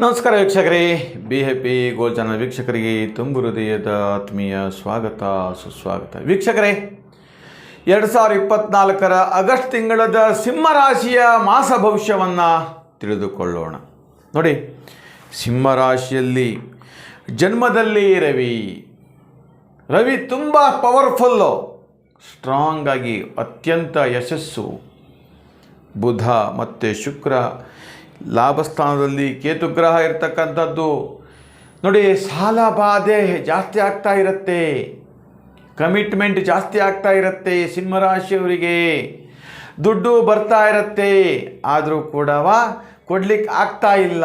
ನಮಸ್ಕಾರ ವೀಕ್ಷಕರೇ. B A P goal channel ವೀಕ್ಷಕರಿಗೆ ತುಂಬು ಹೃದಯದ ಆತ್ಮೀಯ ಸ್ವಾಗತ, ಸುಸ್ವಾಗತ. ವೀಕ್ಷಕರೇ, ಎರಡು ಸಾವಿರ ಇಪ್ಪತ್ನಾಲ್ಕರ ಆಗಸ್ಟ್ ತಿಂಗಳದ ಸಿಂಹರಾಶಿಯ ಮಾಸ ಭವಿಷ್ಯವನ್ನು ತಿಳಿದುಕೊಳ್ಳೋಣ. ನೋಡಿ, ಸಿಂಹರಾಶಿಯಲ್ಲಿ ಜನ್ಮದಲ್ಲಿ ರವಿ. ರವಿ ತುಂಬ ಪವರ್ಫುಲ್ಲು ಸ್ಟ್ರಾಂಗ್ ಆಗಿ ಅತ್ಯಂತ ಯಶಸ್ಸು. ಬುಧ ಮತ್ತು ಶುಕ್ರ ಲಾಭಸ್ಥಾನದಲ್ಲಿ ಕೇತುಗ್ರಹ ಇರತಕ್ಕಂಥದ್ದು. ನೋಡಿ, ಸಾಲ ಬಾಧೆ ಜಾಸ್ತಿ ಆಗ್ತಾ ಇರುತ್ತೆ. ಕಮಿಟ್ಮೆಂಟ್ ಜಾಸ್ತಿ ಆಗ್ತಾ ಇರುತ್ತೆ ಸಿಂಹರಾಶಿಯವರಿಗೆ. ದುಡ್ಡು ಬರ್ತಾ ಇರುತ್ತೆ. ಆದರೂ ಕೂಡ ಕೊಡ್ಲಿಕ್ಕೆ ಆಗ್ತಾ ಇಲ್ಲ.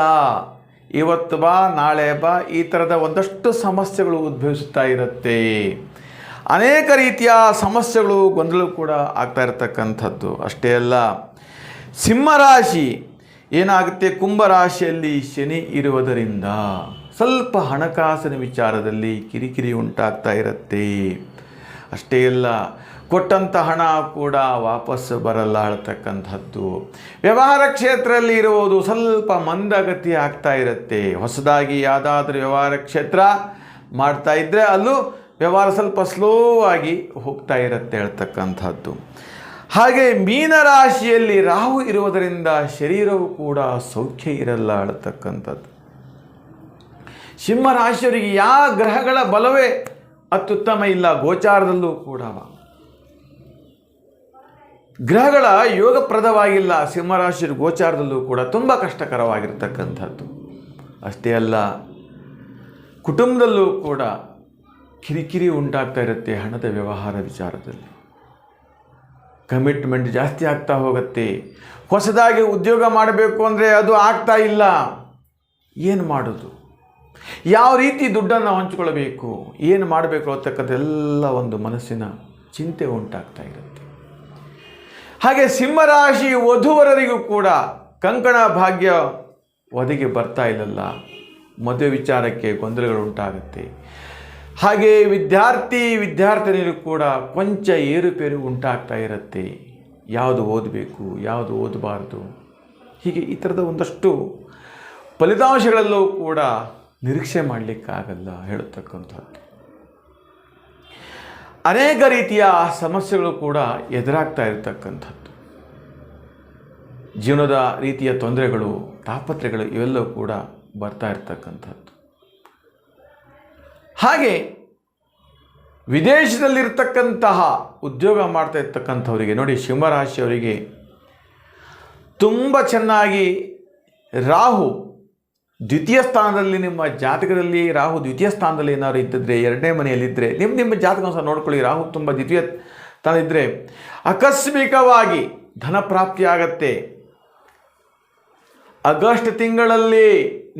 ಇವತ್ತು ಬಾ, ನಾಳೆ ಬಾ, ಈ ಥರದ ಒಂದಷ್ಟು ಸಮಸ್ಯೆಗಳು ಉದ್ಭವಿಸುತ್ತಾ ಇರುತ್ತೆ. ಅನೇಕ ರೀತಿಯ ಸಮಸ್ಯೆಗಳು ಗೊಂದಲ ಕೂಡ ಆಗ್ತಾ ಇರತಕ್ಕಂಥದ್ದು. ಅಷ್ಟೇ ಅಲ್ಲ, ಸಿಂಹರಾಶಿ ಏನಾಗುತ್ತೆ? ಕುಂಭರಾಶಿಯಲ್ಲಿ ಶನಿ ಇರುವುದರಿಂದ ಸ್ವಲ್ಪ ಹಣಕಾಸಿನ ವಿಚಾರದಲ್ಲಿ ಕಿರಿಕಿರಿ ಉಂಟಾಗ್ತಾ ಇರುತ್ತೆ. ಅಷ್ಟೇ ಅಲ್ಲ ಕೊಟ್ಟಂಥ ಹಣ ಕೂಡ ವಾಪಸ್ ಬರಲ್ಲ ಹೇಳ್ತಕ್ಕಂಥದ್ದು ವ್ಯವಹಾರ ಕ್ಷೇತ್ರದಲ್ಲಿ ಇರುವುದು ಸ್ವಲ್ಪ ಮಂದಗತಿ ಆಗ್ತಾ ಇರುತ್ತೆ. ಹೊಸದಾಗಿ ಯಾವುದಾದ್ರೂ ವ್ಯವಹಾರ ಕ್ಷೇತ್ರ ಮಾಡ್ತಾ ಇದ್ದರೆ ಅಲ್ಲೂ ವ್ಯವಹಾರ ಸ್ವಲ್ಪ ಸ್ಲೋ ಆಗಿ ಹೋಗ್ತಾ ಇರುತ್ತೆ ಹೇಳ್ತಕ್ಕಂಥದ್ದು. ಹಾಗೆ ಮೀನರಾಶಿಯಲ್ಲಿ ರಾಹು ಇರುವುದರಿಂದ ಶರೀರವು ಕೂಡ ಸೌಖ್ಯ ಇರಲ್ಲ ಅಳತಕ್ಕಂಥದ್ದು ಸಿಂಹರಾಶಿಯವರಿಗೆ ಯಾವ ಗ್ರಹಗಳ ಬಲವೇ ಅತ್ಯುತ್ತಮ ಇಲ್ಲ, ಗೋಚಾರದಲ್ಲೂ ಕೂಡ. ಗ್ರಹಗಳ ಯೋಗಪ್ರದವಾಗಿಲ್ಲ ಸಿಂಹರಾಶಿಯ ಗೋಚಾರದಲ್ಲೂ ಕೂಡ ತುಂಬ ಕಷ್ಟಕರವಾಗಿರ್ತಕ್ಕಂಥದ್ದು. ಅಷ್ಟೇ ಅಲ್ಲ, ಕುಟುಂಬದಲ್ಲೂ ಕೂಡ ಕಿರಿಕಿರಿ ಉಂಟಾಗ್ತಾ ಇರುತ್ತೆ ಹಣದ ವ್ಯವಹಾರ ವಿಚಾರದಲ್ಲಿ. ಕಮಿಟ್ಮೆಂಟ್ ಜಾಸ್ತಿ ಆಗ್ತಾ ಹೋಗುತ್ತೆ. ಹೊಸದಾಗಿ ಉದ್ಯೋಗ ಮಾಡಬೇಕು ಅಂದರೆ ಅದು ಆಗ್ತಾ ಇಲ್ಲ. ಏನು ಮಾಡೋದು? ಯಾವ ರೀತಿ ದುಡ್ಡನ್ನು ಹಂಚಿಕೊಳ್ಳಬೇಕು ಏನು ಮಾಡಬೇಕು ಅಂತಕ್ಕಂಥ ಎಲ್ಲ ಒಂದು ಮನಸ್ಸಿನ ಚಿಂತೆ ಉಂಟಾಗ್ತಾ ಇರುತ್ತೆ. ಹಾಗೆ ಸಿಂಹರಾಶಿ ವಧುವರರಿಗೂ ಕೂಡ ಕಂಕಣ ಭಾಗ್ಯ ಒದಗಿ ಬರ್ತಾ ಇಲ್ಲಲ್ಲ. ಮದುವೆ ವಿಚಾರಕ್ಕೆ ಗೊಂದಲಗಳು ಉಂಟಾಗುತ್ತೆ ಹಾಗೆ ವಿದ್ಯಾರ್ಥಿ ವಿದ್ಯಾರ್ಥಿನಿಯರು ಕೂಡ ಕೊಂಚ ಏರುಪೇರು ಉಂಟಾಗ್ತಾ ಇರುತ್ತೆ. ಯಾವುದು ಓದಬೇಕು, ಯಾವುದು ಓದಬಾರ್ದು, ಹೀಗೆ ಈ ಥರದ ಒಂದಷ್ಟು ಫಲಿತಾಂಶಗಳಲ್ಲೂ ಕೂಡ ನಿರೀಕ್ಷೆ ಮಾಡಲಿಕ್ಕಾಗಲ್ಲ ಹೇಳತಕ್ಕಂಥದ್ದು. ಅನೇಕ ರೀತಿಯ ಸಮಸ್ಯೆಗಳು ಕೂಡ ಎದುರಾಗ್ತಾ ಇರತಕ್ಕಂಥದ್ದು. ಜೀವನದ ರೀತಿಯ ತೊಂದರೆಗಳು ತಾಪತ್ರೆಗಳು ಇವೆಲ್ಲವೂ ಕೂಡ ಬರ್ತಾ ಇರ್ತಕ್ಕಂಥದ್ದು. ಹಾಗೆ ವಿದೇಶದಲ್ಲಿರ್ತಕ್ಕಂತಹ ಉದ್ಯೋಗ ಮಾಡ್ತಾ ಇರ್ತಕ್ಕಂಥವರಿಗೆ, ನೋಡಿ ಸಿಂಹರಾಶಿಯವರಿಗೆ ತುಂಬ ಚೆನ್ನಾಗಿ ರಾಹು ದ್ವಿತೀಯ ಸ್ಥಾನದಲ್ಲಿ ನಿಮ್ಮ ಜಾತಕದಲ್ಲಿ, ರಾಹು ದ್ವಿತೀಯ ಸ್ಥಾನದಲ್ಲಿ ಏನಾದ್ರು ಇದ್ದಿದ್ರೆ, ಎರಡನೇ ಮನೆಯಲ್ಲಿದ್ದರೆ ನಿಮ್ಮ ನಿಮ್ಮ ಜಾತಕ ಸಹ ನೋಡ್ಕೊಳ್ಳಿ, ರಾಹು ತುಂಬ ದ್ವಿತೀಯ ಸ್ಥಾನ ಇದ್ದರೆ ಆಕಸ್ಮಿಕವಾಗಿ ಧನ ಪ್ರಾಪ್ತಿ ಆಗತ್ತೆ ಆಗಸ್ಟ್ ತಿಂಗಳಲ್ಲಿ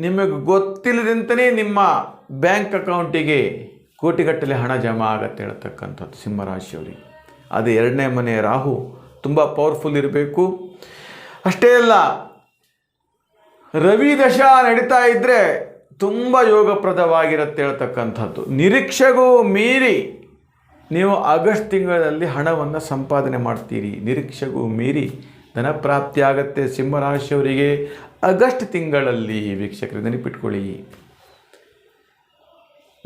ನಿಮಗೆ ಗೊತ್ತಿಲ್ಲದಂತಲೇ ನಿಮ್ಮ ಬ್ಯಾಂಕ್ ಅಕೌಂಟಿಗೆ ಕೋಟಿಗಟ್ಟಲೆ ಹಣ ಜಮಾ ಆಗತ್ತೆ ಹೇಳ್ತಕ್ಕಂಥದ್ದು ಸಿಂಹರಾಶಿಯವರಿಗೆ. ಅದು ಎರಡನೇ ಮನೆ ರಾಹು ತುಂಬ ಪವರ್ಫುಲ್ ಇರಬೇಕು. ಅಷ್ಟೇ ಅಲ್ಲ, ರವಿ ದಶ ನಡೀತಾ ಇದ್ದರೆ ತುಂಬ ಯೋಗಪ್ರದವಾಗಿರುತ್ತೆ ಹೇಳ್ತಕ್ಕಂಥದ್ದು. ನಿರೀಕ್ಷೆಗೂ ಮೀರಿ ನೀವು ಆಗಸ್ಟ್ ತಿಂಗಳಲ್ಲಿ ಹಣವನ್ನು ಸಂಪಾದನೆ ಮಾಡ್ತೀರಿ. ನಿರೀಕ್ಷೆಗೂ ಮೀರಿ ಧನ ಪ್ರಾಪ್ತಿ ಆಗತ್ತೆ ಸಿಂಹರಾಶಿಯವರಿಗೆ. ಆಗಸ್ಟ್ ತಿಂಗಳಲ್ಲಿ ವೀಕ್ಷಕರು ನೆನಪಿಟ್ಕೊಳ್ಳಿ.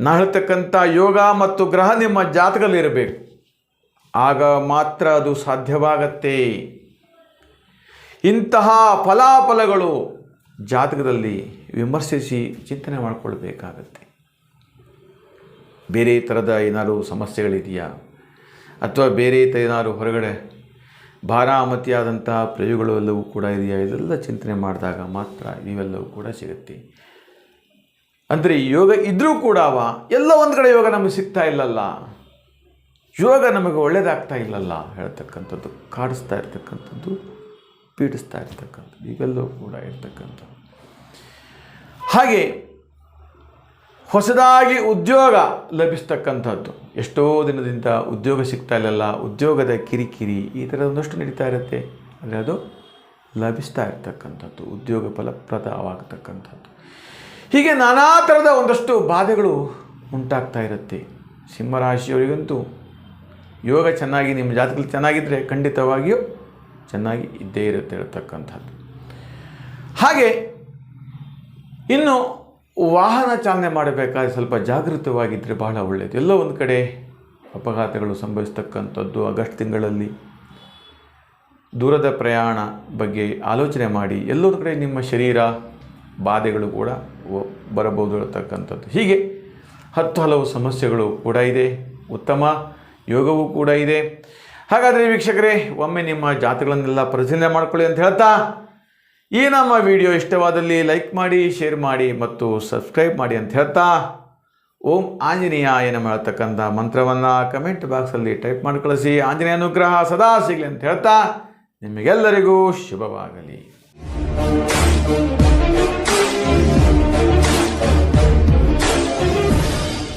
ನಾ ಹೇಳ್ತಕ್ಕಂಥ ಯೋಗ ಮತ್ತು ಗ್ರಹ ನಿಮ್ಮ ಜಾತಕದಲ್ಲಿರಬೇಕು. ಆಗ ಮಾತ್ರ ಅದು ಸಾಧ್ಯವಾಗತ್ತೆ. ಇಂತಹ ಫಲಾಫಲಗಳು ಜಾತಕದಲ್ಲಿ ವಿಮರ್ಶಿಸಿ ಚಿಂತನೆ ಮಾಡಿಕೊಳ್ಬೇಕಾಗತ್ತೆ. ಬೇರೆ ಥರದ ಏನಾದರೂ ಸಮಸ್ಯೆಗಳಿದೆಯಾ? ಅಥವಾ ಬೇರೆ ಥರ ಏನಾದರೂ ಹೊರಗಡೆ ಭಾರಾಮತಿಯಾದಂತಹ ಪ್ರಯೋಗಗಳು ಎಲ್ಲವೂ ಕೂಡ ಇದೆಯಾ? ಇದೆಲ್ಲ ಚಿಂತನೆ ಮಾಡಿದಾಗ ಮಾತ್ರ ಇವೆಲ್ಲವೂ ಕೂಡ ಸಿಗುತ್ತೆ. ಅಂದರೆ ಯೋಗ ಇದ್ದರೂ ಕೂಡ ಎಲ್ಲ ಒಂದು ಕಡೆ ಯೋಗ ನಮಗೆ ಸಿಗ್ತಾ ಇಲ್ಲಲ್ಲ. ಯೋಗ ನಮಗೆ ಒಳ್ಳೆಯದಾಗ್ತಾ ಇಲ್ಲಲ್ಲ ಹೇಳ್ತಕ್ಕಂಥದ್ದು, ಕಾಡಿಸ್ತಾ ಇರ್ತಕ್ಕಂಥದ್ದು, ಪೀಡಿಸ್ತಾ ಇರ್ತಕ್ಕಂಥದ್ದು, ಇವೆಲ್ಲವೂ ಕೂಡ ಇರ್ತಕ್ಕಂಥದ್ದು. ಹಾಗೆ ಹೊಸದಾಗಿ ಉದ್ಯೋಗ ಲಭಿಸ್ತಕ್ಕಂಥದ್ದು. ಎಷ್ಟೋ ದಿನದಿಂದ ಉದ್ಯೋಗ ಸಿಗ್ತಾ ಇಲ್ಲಲ್ಲ, ಉದ್ಯೋಗದ ಕಿರಿಕಿರಿ ಈ ಥರ ಒಂದಷ್ಟು ನಡೀತಾ ಇರುತ್ತೆ. ಅಂದರೆ ಅದು ಲಭಿಸ್ತಾ ಇರ್ತಕ್ಕಂಥದ್ದು, ಉದ್ಯೋಗ ಫಲಪ್ರದವಾಗತಕ್ಕಂಥದ್ದು. ಹೀಗೆ ನಾನಾ ಥರದ ಒಂದಷ್ಟು ಬಾಧೆಗಳು ಉಂಟಾಗ್ತಾ ಇರುತ್ತೆ. ಸಿಂಹರಾಶಿಯವರಿಗಂತೂ ಯೋಗ ಚೆನ್ನಾಗಿ, ನಿಮ್ಮ ಜಾತಕದಲ್ಲಿ ಚೆನ್ನಾಗಿದ್ದರೆ ಖಂಡಿತವಾಗಿಯೂ ಚೆನ್ನಾಗಿ ಇದ್ದೇ ಇರುತ್ತೆ ಇರತಕ್ಕಂಥದ್ದು ಹಾಗೆ ಇನ್ನು ವಾಹನ ಚಾಲನೆ ಮಾಡಬೇಕಾದ್ರೆ ಸ್ವಲ್ಪ ಜಾಗೃತವಾಗಿದ್ದರೆ ಬಹಳ ಒಳ್ಳೆಯದು ಎಲ್ಲೋ ಒಂದು ಕಡೆ ಅಪಘಾತಗಳು ಸಂಭವಿಸ್ತಕ್ಕಂಥದ್ದು. ಆಗಸ್ಟ್ ತಿಂಗಳಲ್ಲಿ ದೂರದ ಪ್ರಯಾಣ ಬಗ್ಗೆ ಆಲೋಚನೆ ಮಾಡಿ ಎಲ್ಲೊಂದು ಕಡೆ ನಿಮ್ಮ ಶರೀರ ಬಾಧೆಗಳು ಕೂಡ ಬರಬಹುದು ಇರತಕ್ಕಂಥದ್ದು ಹೀಗೆ ಹತ್ತು ಹಲವು ಸಮಸ್ಯೆಗಳು ಕೂಡ ಇದೆ. ಉತ್ತಮ ಯೋಗವೂ ಕೂಡ ಇದೆ. ಹಾಗಾದರೆ ವೀಕ್ಷಕರೇ, ಒಮ್ಮೆ ನಿಮ್ಮ ಜಾತಿಗಳನ್ನೆಲ್ಲ ಪರಿಶೀಲನೆ ಮಾಡಿಕೊಳ್ಳಿ ಅಂತ ಹೇಳ್ತಾ ಈ ನಮ್ಮ ವಿಡಿಯೋ ಇಷ್ಟವಾದಲ್ಲಿ ಲೈಕ್ ಮಾಡಿ, ಶೇರ್ ಮಾಡಿ ಮತ್ತು ಸಬ್ಸ್ಕ್ರೈಬ್ ಮಾಡಿ ಅಂತ ಹೇಳ್ತಾ ಓಂ ಆಂಜನೇಯ ಏನು ಮಾಡತಕ್ಕಂಥ ಮಂತ್ರವನ್ನು ಕಮೆಂಟ್ ಬಾಕ್ಸಲ್ಲಿ ಟೈಪ್ ಮಾಡಿ ಕಳಿಸಿ. ಆಂಜನೇಯ ಅನುಗ್ರಹ ಸದಾ ಸಿಗಲಿ ಅಂತ ಹೇಳ್ತಾ ನಿಮಗೆಲ್ಲರಿಗೂ ಶುಭವಾಗಲಿ.